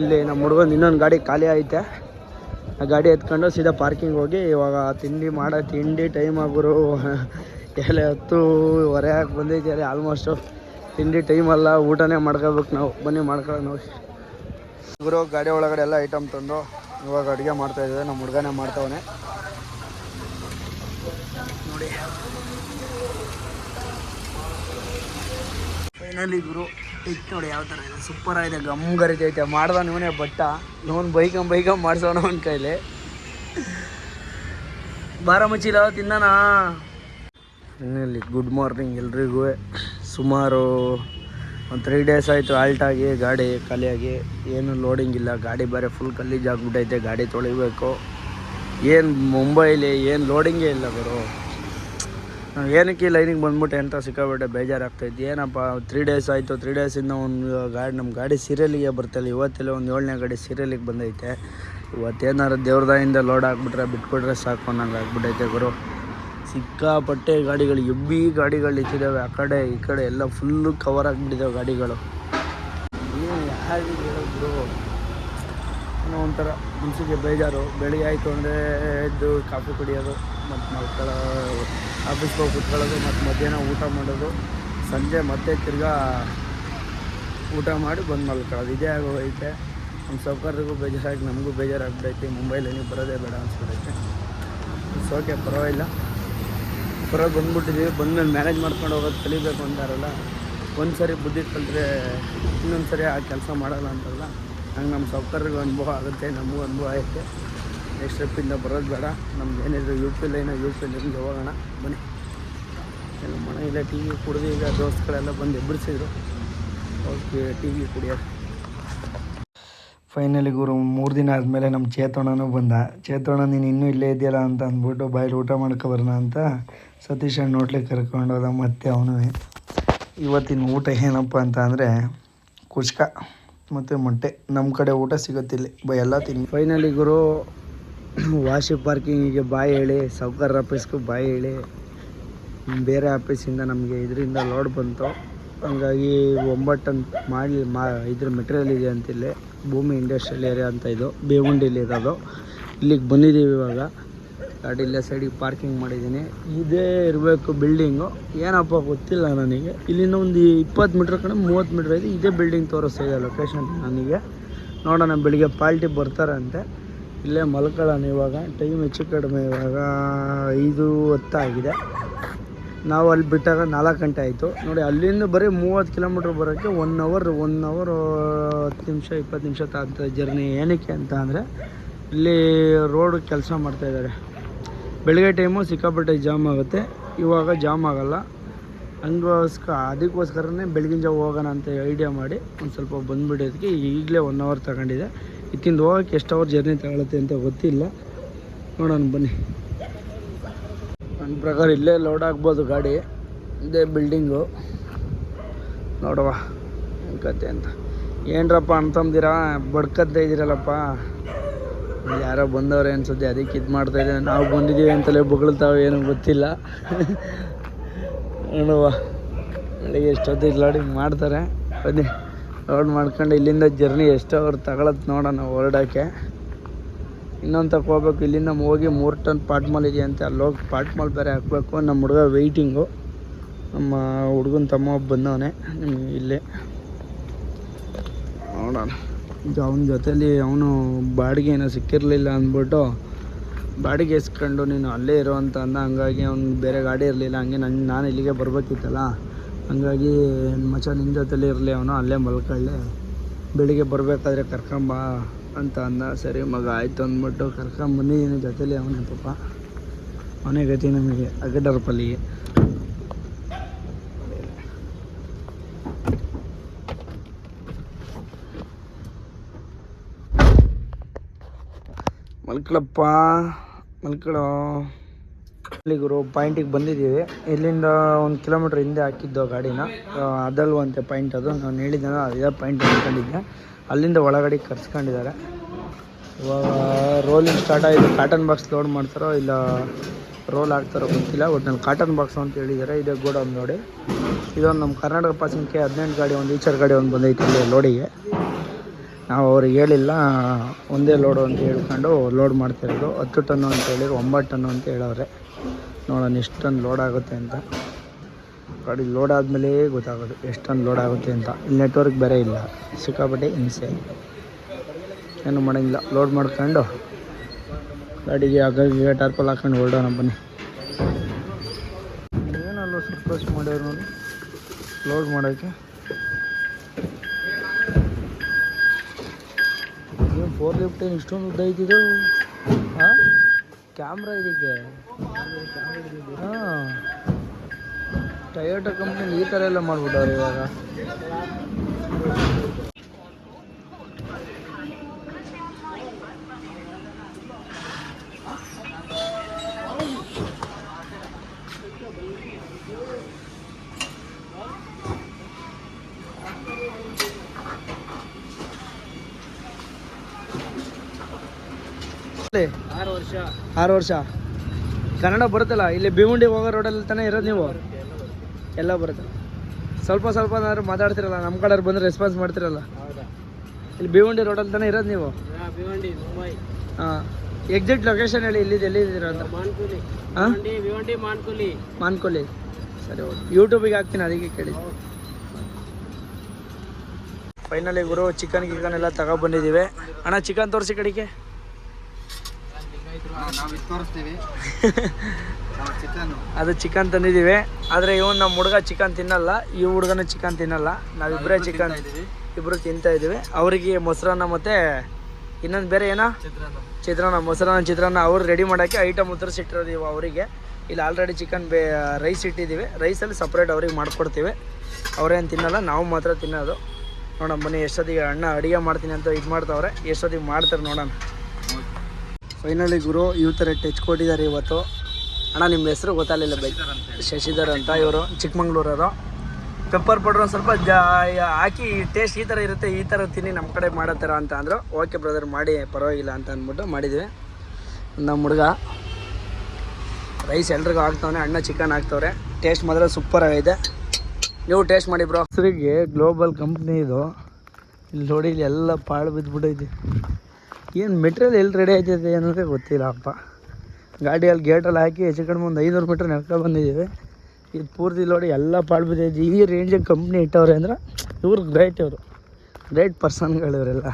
ಇಲ್ಲಿ ನಮ್ಮ ಹುಡುಗನ ಇನ್ನೊಂದು ಗಾಡಿ ಖಾಲಿ ಐತೆ. ಆ ಗಾಡಿ ಎತ್ಕೊಂಡು ಸೀದಾ ಪಾರ್ಕಿಂಗ್ ಹೋಗಿ ಇವಾಗ ತಿಂಡಿ ಮಾಡೋ, ತಿಂಡಿ ಟೈಮ್ ಆಗೋರು ಎಲ್ಲ ಹತ್ತುವರೆ ಹಾಕಿ ಬಂದಿದ್ದೀರಿ ಆಲ್ಮೋಸ್ಟು ತಿಂಡಿ ಟೈಮ್ ಅಲ್ಲ, ಊಟನೇ ಮಾಡ್ಕೋಬೇಕು ನಾವು. ಬನ್ನಿ ಮಾಡ್ಕೊಳ್ಳೋಣ ನೋಡಿ ಗುರು, ಗಾಡಿ ಒಳಗಡೆ ಎಲ್ಲ ಐಟಮ್ ತಂದು ಇವಾಗ ಅಡುಗೆ ಮಾಡ್ತಾಯಿದ್ದೆ ನಮ್ಮ ಹುಡುಗನೇ ಮಾಡ್ತಾವನೆ ನೋಡಿ ಫೈನಲಿ ಗುರು ಇತ್ತು ನೋಡಿ ಯಾವ ಥರ ಇದೆ. ಸೂಪರ್ ಆಗಿದೆ, ಗಮ್ ಗರಿತೈತೆ ಮಾಡ್ದ ಇವನೇ ಬಟ್ಟ. ಇವನು ಬೈಕಂಬ ಬೈಕಂ ಮಾಡಿಸೋಣ ಅವನ ಕೈಲಿ. ಬಾರ ಮುಚ್ಚಿಲ್ಲ, ತಿನ್ನೋಣ. ಫೈನಲಿ ಗುಡ್ ಮಾರ್ನಿಂಗ್ ಎಲ್ರಿಗೂ. ಸುಮಾರು ಒಂದು ತ್ರೀ ಡೇಸ್ ಆಯಿತು ಆಲ್ಟಾಗಿ ಗಾಡಿ ಖಾಲಿಯಾಗಿ. ಏನು ಲೋಡಿಂಗ್ ಇಲ್ಲ. ಗಾಡಿ ಬೇರೆ ಫುಲ್ ಗಲೀಜ್ ಆಗ್ಬಿಟ್ಟೈತೆ ಗಾಡಿ ತೊಳಿಬೇಕು. ಏನು ಮುಂಬೈಲಿ ಏನು ಲೋಡಿಂಗೇ ಇಲ್ಲ ನಾವು ಏನಕ್ಕೆ ಲೈನಿಗೆ ಬಂದ್ಬಿಟ್ಟೆ ಅಂತ ಸಿಕ್ಕಾಬಿಟ್ಟೆ ಬೇಜಾರಾಗ್ತೈತಿ ಏನಪ್ಪ ತ್ರೀ ಡೇಸ್ ಆಯಿತು ತ್ರೀ ಡೇಸಿಂದ ಒಂದು ಗಾಡಿ ನಮ್ಮ ಗಾಡಿ ಸೀರಿಯಲಿಗೆ ಬರ್ತಲ್ಲ ಇವತ್ತೆಲ್ಲ ಒಂದು ಏಳನೇ ಗಾಡಿ ಸೀರಿಯಲಿಗೆ ಬಂದೈತೆ. ಇವತ್ತೇನಾರು ದೇವ್ರದಾಯಿಂದ ಲೋಡ್ ಹಾಕ್ಬಿಟ್ರೆ ಬಿಟ್ಬಿಟ್ರೆ ಸಾಕು ಅನ್ನಂಗೆ ಆಗ್ಬಿಟ್ಟೈತೆ ಗುರು. ಸಿಕ್ಕಾಪಟ್ಟೆ ಗಾಡಿಗಳು ಎಬ್ಬಿ ಗಾಡಿಗಳು ಇಟ್ಟಿದ್ದಾವೆ ಆ ಕಡೆ, ಈ ಕಡೆ ಎಲ್ಲ ಫುಲ್ಲು ಕವರ್ ಆಗಿಬಿಟ್ಟಿದ್ದಾವೆ ಗಾಡಿಗಳು. ಯಾರಿಗೆ ಹೇಳಿದ್ರು ಏನೋ ಒಂಥರ ಮನಸ್ಸಿಗೆ ಬೇಜಾರು. ಬೆಳಿಗ್ಗೆ ಆಯಿತು ಅಂದರೆ ಎದ್ದು ಕಾಫಿ ಕುಡಿಯೋದು, ಮತ್ತು ಮಲ್ಕೊಳ್ಳೋ, ಆಫೀಸ್ಗೆ ಹೋಗಿ ಕುತ್ಕೊಳ್ಳೋದು, ಮತ್ತು ಮಧ್ಯಾಹ್ನ ಊಟ ಮಾಡೋದು. ಸಂಜೆ ಮತ್ತೆ ತಿರ್ಗಾ ಊಟ ಮಾಡಿ ಬಂದು ಮಲ್ಕೊಳ್ಳೋದು. ಇದೇ ಆಗೋಗೈತೆ. ನಮ್ಮ ಸೌಕರ್ಯಗೂ ಬೇಜಾರಾಗಿ, ನಮಗೂ ಬೇಜಾರಾಗ್ಬಿಟ್ಟೈತಿ ಮುಂಬೈಲಿ ನೀವು ಬರೋದೇ ಬೇಡ ಅನ್ಸ್ಬಿಡೈತೆ. ಓಕೆ ಪರವಾಗಿಲ್ಲ. ಬರೋ ಬಂದ್ಬಿಟ್ಟಿದ್ದೀವಿ ಬಂದ್ಮೇಲೆ ಮ್ಯಾನೇಜ್ ಮಾಡ್ಕೊಂಡು ಹೋಗೋದು ಕಲಿಬೇಕು ಅಂತಾರಲ್ಲ. ಒಂದು ಸರಿ ಬುದ್ಧಿ ಕಲಿತ್ರೆ ಇನ್ನೊಂದು ಸರಿ ಆ ಕೆಲಸ ಮಾಡೋಲ್ಲ ಅಂತಲ್ಲ ಹಂಗೆ ನಮ್ಮ ಸೌಕರ್ಯಗಳು ಅನುಭವ ಆಗುತ್ತೆ, ನಮಗೂ ಅನುಭವ ಐತೆ. ನೆಕ್ಸ್ಟ್ ಸ್ಟೆಪ್ಪಿಂದ ಬರೋದು ಬೇಡ. ನಮ್ದು ಏನಿದ್ರು ಯು ಪಿ ಲೈನ ಯು ಪಿ ಲೈನ್ಗೆ ಹೋಗೋಣ, ಬನ್ನಿ. ಎಲ್ಲ ಮನೆಯಲ್ಲ ಟಿ ವಿ ಕುಡಿದು ಈಗ ದೋಸ್ತಗಳೆಲ್ಲ ಬಂದು ಎಬ್ಬರಿಸಿದ್ರು. ಓಕೆ ಟಿ ವಿ ಕುಡಿಯೋದು ಫೈನಲಿ ಗುರು, ಮೂರು ದಿನ ಆದಮೇಲೆ ನಮ್ಮ ಚೇತೋಣನೂ ಬಂದ. ಚೇತೋಣ ನೀನು ಇನ್ನೂ ಇಲ್ಲೇ ಇದೆಯಲ್ಲ ಅಂತ ಅಂದ್ಬಿಟ್ಟು ಬಾಯಲ್ಲಿ ಊಟ ಮಾಡ್ಕೊ ಬರೋಣ ಅಂತ ಸತೀಶ್ ಅಣ್ಣ ಹೋಟ್ಲಿಗೆ ಕರ್ಕೊಂಡು ಹೋದ ಮತ್ತೆ ಅವನು ಇವತ್ತಿನ ಊಟ ಏನಪ್ಪ ಅಂತ ಅಂದರೆ ಕುಚ್ಕ ಮತ್ತು ಮೊಟ್ಟೆ. ನಮ್ಮ ಕಡೆ ಊಟ ಸಿಗುತ್ತಿಲ್ಲ. ಬ, ಎಲ್ಲ ತಿನ್ನಿ ಫೈನಲಿ ಗುರು, ವಾಶಿ ಪಾರ್ಕಿಂಗಿಗೆ ಬಾಯಿ ಹೇಳಿ ಸೌಕರ್ ಆಫೀಸ್ಗೂ ಬಾಯಿ ಹೇಳಿ. ಬೇರೆ ಆಫೀಸಿಂದ ನಮಗೆ ಇದರಿಂದ ಲೋಡ್ ಬಂತು. ಹಂಗಾಗಿ ಒಂಬತ್ತು ಟನ್ ಮಾಡಿ, ಮಾ, ಇದ್ರ ಮೆಟೀರಿಯಲ್ ಇದೆ ಅಂತಿಲ್ಲಿ. ಭೂಮಿ ಇಂಡಸ್ಟ್ರಿಯಲ್ ಏರಿಯಾ ಅಂತ ಇದು. ಬೇವುಂಡಿಲಿ ಇರೋದು. ಇಲ್ಲಿಗೆ ಬಂದಿದ್ದೀವಿ ಇವಾಗ. ಗಾಡಿ ಇಲ್ಲೇ ಸೈಡಿಗೆ ಪಾರ್ಕಿಂಗ್ ಮಾಡಿದ್ದೀನಿ. ಇದೇ ಇರಬೇಕು ಬಿಲ್ಡಿಂಗು ಏನಪ್ಪ ಗೊತ್ತಿಲ್ಲ ನನಗೆ. ಇಲ್ಲಿಂದ ಒಂದು ಇಪ್ಪತ್ತು ಮೀಟ್ರ್ ಕಡೆ ಮೂವತ್ತು ಮೀಟ್ರ್ ಇದೆ. ಇದೇ ಬಿಲ್ಡಿಂಗ್ ತೋರಿಸ್ತಾ ಲೊಕೇಶನ್ ನನಗೆ. ನೋಡೋಣ, ಬೆಳಿಗ್ಗೆ ಪಾಲ್ಟಿ ಬರ್ತಾರಂತೆ. ಇಲ್ಲೇ ಮಲ್ಕೊಳ್ಳೋಣ ಇವಾಗ. ಟೈಮ್ ಹೆಚ್ಚು ಕಡಿಮೆ ಇವಾಗ ಐದು ಹೊತ್ತಾಗಿದೆ ನಾವು ಅಲ್ಲಿ ಬಿಟ್ಟಾಗ ನಾಲ್ಕು ಗಂಟೆ ಆಯಿತು. ನೋಡಿ, ಅಲ್ಲಿಂದ ಬರೀ ಮೂವತ್ತು ಕಿಲೋಮೀಟ್ರ್ ಬರೋಕ್ಕೆ ಒನ್ ಅವರ್ ಒನ್ ಅವರ್ ಹತ್ತು ನಿಮಿಷ, ಇಪ್ಪತ್ತು ನಿಮಿಷ ತಾಗ್ತದೆ ಜರ್ನಿ ಏನಕ್ಕೆ ಅಂತ ಅಂದರೆ, ಇಲ್ಲಿ ರೋಡ್ ಕೆಲಸ ಮಾಡ್ತಾಯಿದ್ದಾರೆ ಬೆಳಗ್ಗೆ ಟೈಮು ಸಿಕ್ಕಾಪಟ್ಟೆ ಜಾಮ್ ಆಗುತ್ತೆ. ಇವಾಗ ಜಾಮ್ ಆಗಲ್ಲ. ಹಂಗೋಸ್ಕರ ಅದಕ್ಕೋಸ್ಕರನೇ ಬೆಳಗಿನ ಜಾವ ಹೋಗೋಣ ಅಂತ ಐಡಿಯಾ ಮಾಡಿ ಒಂದು ಸ್ವಲ್ಪ ಬಂದುಬಿಡೋದಕ್ಕೆ ಈಗಲೇ ಒನ್ ಅವರ್ ತಗೊಂಡಿದೆ ಇತ್ತಿಂದ ಹೋಗೋಕ್ಕೆ ಎಷ್ಟು ಅವರ್ ಜರ್ನಿ ತಗೊಳುತ್ತೆ ಅಂತ ಗೊತ್ತಿಲ್ಲ. ನೋಡೋಣ ಬನ್ನಿ. ನನ್ನ ಪ್ರಕಾರ ಇಲ್ಲೇ ಲೋಡ್ ಆಗ್ಬೋದು ಗಾಡಿ. ಇದೇ ಬಿಲ್ಡಿಂಗು ನೋಡುವ. ಕತೆ ಅಂತ. ಏನ್ರಪ್ಪ ಅಂತಂದಿರಾ? ಬಡ್ಕತ್ತ ಇದ್ದೀರಲ್ಲಪ್ಪ ಯಾರೋ ಬಂದವ್ರೆ ಅನ್ಸುತ್ತೆ, ಅದಕ್ಕೆ ಇದು ಮಾಡ್ತಾ ಇದ್ದಾರೆ ನಾವು ಬಂದಿದ್ದೀವಿ ಅಂತಲೇ ಬೊಗಳ್ತಾವೆ ಏನೂ ಗೊತ್ತಿಲ್ಲ. ನೋಡುವ. ಬೆಳಿಗ್ಗೆ ಎಷ್ಟೊತ್ತಿಗೆ ಲೋಡಿಂಗ್ ಮಾಡ್ತಾರೆ. ಬನ್ನಿ ಲೋಡ್ ಮಾಡ್ಕೊಂಡು ಇಲ್ಲಿಂದ ಜರ್ನಿ ಎಷ್ಟು ಅವ್ರು ತಗೊಳತ್ ನೋಡೋಣ ಹೊರಡೋಕ್ಕೆ. ಇನ್ನೊಂದು ತಕ್ಕ ಹೋಗ್ಬೇಕು. ಇಲ್ಲಿಂದ ಹೋಗಿ ಮೂರು ಟನ್ ಪಾಟ್ ಮಾಲ್ ಇದೆಯಂತೆ. ಅಲ್ಲಿ ಹೋಗಿ ಪಾಟ್ ಮಾಲ್ ಬೇರೆ ಹಾಕ್ಬೇಕು ನಮ್ಮ ಹುಡುಗ ವೆಯ್ಟಿಂಗು ನಮ್ಮ ಹುಡುಗನ ತಮ್ಮ ಬಂದವನೆ. ಇಲ್ಲೇ ನೋಡೋಣ. ಅವನ ಜೊತೇಲಿ ಅವನು ಬಾಡಿಗೆ ಏನೋ ಸಿಕ್ಕಿರಲಿಲ್ಲ ಅಂದ್ಬಿಟ್ಟು ಬಾಡಿಗೆ ಇಸ್ಕೊಂಡು ನೀನು ಅಲ್ಲೇ ಇರೋ ಅಂತ ಅಂದ. ಹಂಗಾಗಿ ಅವ್ನು ಬೇರೆ ಗಾಡಿ ಇರಲಿಲ್ಲ. ಹಂಗೆ ನನ್ನ ನಾನು ಇಲ್ಲಿಗೆ ಬರಬೇಕಿತ್ತಲ್ಲ. ಹಂಗಾಗಿ ಮಚ ನಿನ್ನ ಜೊತೇಲಿ ಇರಲಿ ಅವನು, ಅಲ್ಲೇ ಮಲ್ಕೊಳ್ಳೆ. ಬೆಳಿಗ್ಗೆ ಬರಬೇಕಾದ್ರೆ ಕರ್ಕೊಂಬ ಅಂತ ಅಂದ. ಸರಿ, ಮಗ ಆಯಿತು ಅಂದ್ಬಿಟ್ಟು ಕರ್ಕೊಂಬಂದಿದ್ದೀನಿ ಜೊತೇಲಿ ಅವನೇ ಪಾಪ. ಅವನೇ ಗತಿ ನಮಗೆ. ಅಗಡರ ಪಲ್ಲಿಗೆ ಮಲ್ಕಳಿಗರು ಗುರು ಪಾಯಿಂಟಿಗೆ ಬಂದಿದ್ದೀವಿ. ಇಲ್ಲಿಂದ ಒಂದು ಕಿಲೋಮೀಟ್ರ್ ಹಿಂದೆ ಹಾಕಿದ್ದು ಗಾಡಿನ. ಅದಲ್ವಂತೆ ಪಾಯಿಂಟ್ ಅದು. ನಾನು ಹೇಳಿದ್ದೆ ಅದೇ ಪಾಯಿಂಟ್ ಅಂದ್ಕೊಂಡಿದ್ದೆ ಅಲ್ಲಿಂದ ಒಳಗಡೆ ಕರ್ಸ್ಕೊಂಡಿದ್ದಾರೆ. ಇವಾಗ ರೋಲಿಂಗ್ ಸ್ಟಾರ್ಟ್ ಆಯಿತು ಕಾಟನ್ ಬಾಕ್ಸ್ ಲೋಡ್ ಮಾಡ್ತಾರೋ ಇಲ್ಲ ರೋಲ್ ಆಗ್ತಾರೋ ಗೊತ್ತಿಲ್ಲ. ಒಟ್ಟಿನಲ್ಲಿ ಕಾಟನ್ ಬಾಕ್ಸ್ ಅಂತ ಹೇಳಿದ್ದಾರೆ. ಇದೇ ಗೋಡೌನ್ ನೋಡಿ. ಇದೊಂದು ನಮ್ಮ ಕರ್ನಾಟಕ ಪಾಸಿಂಗ್ಗೆ ಹದಿನೆಂಟು ಗಾಡಿ, ಒಂದು ಈಚರ್ ಗಾಡಿ ಒಂದು ಬಂದೈತೆ ಇಲ್ಲಿ ಲೋಡಿಗೆ ನಾವು ಅವ್ರಿಗೆ ಹೇಳಿಲ್ಲ, ಒಂದೇ ಲೋಡು ಅಂತ ಹೇಳ್ಕೊಂಡು ಲೋಡ್ ಮಾಡ್ತಿರೋದು. ಹತ್ತು ಟನ್ನು ಅಂತ ಹೇಳಿದ್ರು, ಒಂಬತ್ತು ಟನ್ನು ಅಂತ ಹೇಳವ್ರೆ. ನೋಡೋಣ ಎಷ್ಟು ಟನ್ ಲೋಡ್ ಆಗುತ್ತೆ ಅಂತ. ಗಾಡಿ ಲೋಡ್ ಆದಮೇಲೆ ಗೊತ್ತಾಗೋದು ಎಷ್ಟು ಟನ್ ಲೋಡ್ ಆಗುತ್ತೆ ಅಂತ. ಇಲ್ಲಿ ನೆಟ್ವರ್ಕ್ ಬೇರೆ ಇಲ್ಲ, ಸಿಕ್ಕಾಪಟ್ಟೆ ಹಿಂಸೆ. ಏನು ಮಾಡೋಂಗಿಲ್ಲ ಲೋಡ್ ಮಾಡ್ಕೊಂಡು ಗಾಡಿಗೆ ಹಾಗಾಗಿ ಟಾರ್ಪಲ್ ಹಾಕೊಂಡು ಹೊರಡೋಣ ಬನ್ನಿ. ಏನಲ್ಲ ಸರ್ಪ್ರೈಸ್ ಮಾಡ್ಯಾರ ನೋಡಿ ಲೋಡ್ ಮಾಡೋಕ್ಕೆ ಏನು ಫೋರ್ ಲಿಫ್ಟ್ ಏನು ಇಷ್ಟೊಂದು ಉದ್ದ ಇದ್ದಿದ್ದು? ಹಾಂ? ಕ್ಯಾಮ್ರಾ ಇದಕ್ಕೆ. ಹಾಂ. ಟೊಯೋಟೋ ಕಂಪ್ನಿ ಈ ಥರ ಎಲ್ಲ ಮಾಡ್ಬಿಟ್ಟವ್ರೆ ಇವಾಗ. ಆರು ವರ್ಷ. ಆರು ವರ್ಷ. ಕನ್ನಡ ಬರುತ್ತಲ್ಲ ಇಲ್ಲಿ ಭೀಮುಂಡಿ ಹೋಗೋ ರೋಡಲ್ಲಿ ತಾನೇ ಇರೋದು ನೀವು? ಎಲ್ಲ ಬರುತ್ತೆ. ಸ್ವಲ್ಪ ಸ್ವಲ್ಪ ಏನಾದ್ರು ಮಾತಾಡ್ತಿರಲ್ಲ ನಮ್ಮ ಕಡೆ ಬಂದರೆ ರೆಸ್ಪಾನ್ಸ್ ಮಾಡ್ತಿರಲ್ಲ. ಇಲ್ಲಿ ಭೀಮುಂಡಿ ರೋಡಲ್ಲಿ ತಾನೇ ಇರೋದು ನೀವು? ಹಾಂ ಎಕ್ಸಾಕ್ಟ್ ಲೊಕೇಶನ್ ಹೇಳಿ ಎಲ್ಲಿದೆ ಎಲ್ಲಿದ್ದೀರ ಅಂತ? ಮಾನ್ಕುಲಿ. ಮಾನ್ಕುಲಿ. ಸರಿ ಯೂಟ್ಯೂಬಿಗೆ ಹಾಕ್ತೀನಿ ಅದಕ್ಕೆ ಕೇಳಿ. ಫೈನಲಿ ಗುರು ಚಿಕನ್ ಗಿಕನ್ ಎಲ್ಲ ತಗೊಬಂದಿದ್ದೀವಿ ಅಣ್ಣ ಚಿಕನ್ ತೋರಿಸಿ ಕಡೆಗೆ. ತೋರಿಸ್ತೀವಿ. ಅದು ಚಿಕನ್ ತಂದಿದ್ದೀವಿ. ಆದರೆ ಇವನು ನಮ್ಮ ಹುಡುಗ ಚಿಕನ್ ತಿನ್ನಲ್ಲ. ಈ ಹುಡುಗನ ಚಿಕನ್ ತಿನ್ನಲ್ಲ. ನಾವಿಬ್ಬರೇ ಚಿಕನ್ ಇಬ್ಬರು ತಿಂತಾ ಇದ್ದೀವಿ. ಅವರಿಗೆ ಮೊಸರನ್ನ ಮತ್ತು ಇನ್ನೊಂದು ಬೇರೆ ಏನೋ? ಚಿತ್ರಾನ್ನ. ಚಿತ್ರಾನ್ನ ಮೊಸರನ್ನ ಚಿತ್ರಾನ್ನ ಅವ್ರು ರೆಡಿ ಮಾಡೋಕ್ಕೆ ಐಟಮ್ ಉತ್ತರಿಸಿಟ್ಟಿರೋದು ಇವು ಅವರಿಗೆ. ಇಲ್ಲಿ ಆಲ್ರೆಡಿ ಚಿಕನ್ ಬೇ ರೈಸ್ ಇಟ್ಟಿದ್ದೀವಿ. ರೈಸಲ್ಲಿ ಸಪ್ರೇಟ್ ಅವ್ರಿಗೆ ಮಾಡಿಕೊಡ್ತೀವಿ. ಅವರೇನು ತಿನ್ನಲ್ಲ ನಾವು ಮಾತ್ರ ತಿನ್ನೋದು. ನೋಡೋಣ ಬನ್ನಿ ಎಷ್ಟೊತ್ತಿಗೆ ಅಣ್ಣ ಅಡುಗೆ ಮಾಡ್ತೀನಿ ಅಂತ ಇದು ಮಾಡ್ತಾವ್ರೆ. ಎಷ್ಟೊತ್ತಿಗೆ ಮಾಡ್ತಾರೆ ನೋಡೋಣ. ಫೈನಲಿ ಗುರು ಇವ್ ಥರ ಟಚ್ ಕೊಟ್ಟಿದ್ದಾರೆ ಇವತ್ತು. ಅಣ್ಣ, ನಿಮ್ಮ ಹೆಸರು ಗೊತ್ತಾಗಲಿಲ್ಲ ಬೈ. ಶಶಿಧರ್ ಅಂತ ಇವರು, ಚಿಕ್ಕಮಂಗ್ಳೂರವರು. ಪೆಪ್ಪರ್ ಪೌಡ್ರ್ ಒಂದು ಸ್ವಲ್ಪ ಜಾ, ಹಾಕಿ ಟೇಸ್ಟ್ ಈ ಥರ ಇರುತ್ತೆ, ಈ ಥರ ತಿನ್ನಿ ನಮ್ಮ ಕಡೆ ಮಾಡೋ ಥರ ಅಂತ ಅಂದರು. ಓಕೆ ಬ್ರದರ್ ಮಾಡಿ, ಪರವಾಗಿಲ್ಲ ಅಂತ ಅಂದ್ಬಿಟ್ಟು ಮಾಡಿದ್ವಿ. ನಮ್ಮ ಹುಡುಗ ರೈಸ್ ಎಲ್ರಿಗೂ ಹಾಕ್ತವ್ರೆ ಅಣ್ಣ ಚಿಕನ್ ಹಾಕ್ತವ್ರೆ. ಟೇಸ್ಟ್ ಮಾತ್ರ ಸೂಪರ್ ಆಗೈತೆ ನೀವು ಟೇಸ್ಟ್ ಮಾಡಿ ಬ್ರೋ ಹೆಸರಿಗೆ ಗ್ಲೋಬಲ್ ಕಂಪ್ನಿ ಇದು. ಇಲ್ಲಿ ನೋಡಿ, ಇಲ್ಲಿ ಎಲ್ಲ ಪಾಳು ಬಿದ್ದುಬಿಟ್ಟೈತಿ ಏನು ಮೆಟೀರಿಯಲ್ ಎಲ್ಲಿ ರೆಡಿ ಆಯ್ತೈತೆ ಅನ್ನೋದೇ ಗೊತ್ತಿಲ್ಲ ಅಪ್ಪ. ಗಾಡಿಯಲ್ಲಿ ಗೇಟಲ್ಲಿ ಹಾಕಿ ಹೆಚ್ಚು ಕಡಿಮೆ ಒಂದು ಐನೂರು ಮೀಟ್ರ್ ನಡ್ಕೊಂಡು ಬಂದಿದ್ದೀವಿ. ಇದು ಪೂರ್ತಿ ನೋಡಿ ಎಲ್ಲ ಪಾಳು ಬಿದ್ದೈತಿ. ಈ ರೇಂಜಿಗೆ ಕಂಪ್ನಿ ಇಟ್ಟವ್ರೆ ಅಂದ್ರೆ ಇವ್ರು ಗ್ರೇಟ್ ಇವರು. ಗ್ರೇಟ್ ಪರ್ಸನ್ಗಳು ಇವರೆಲ್ಲ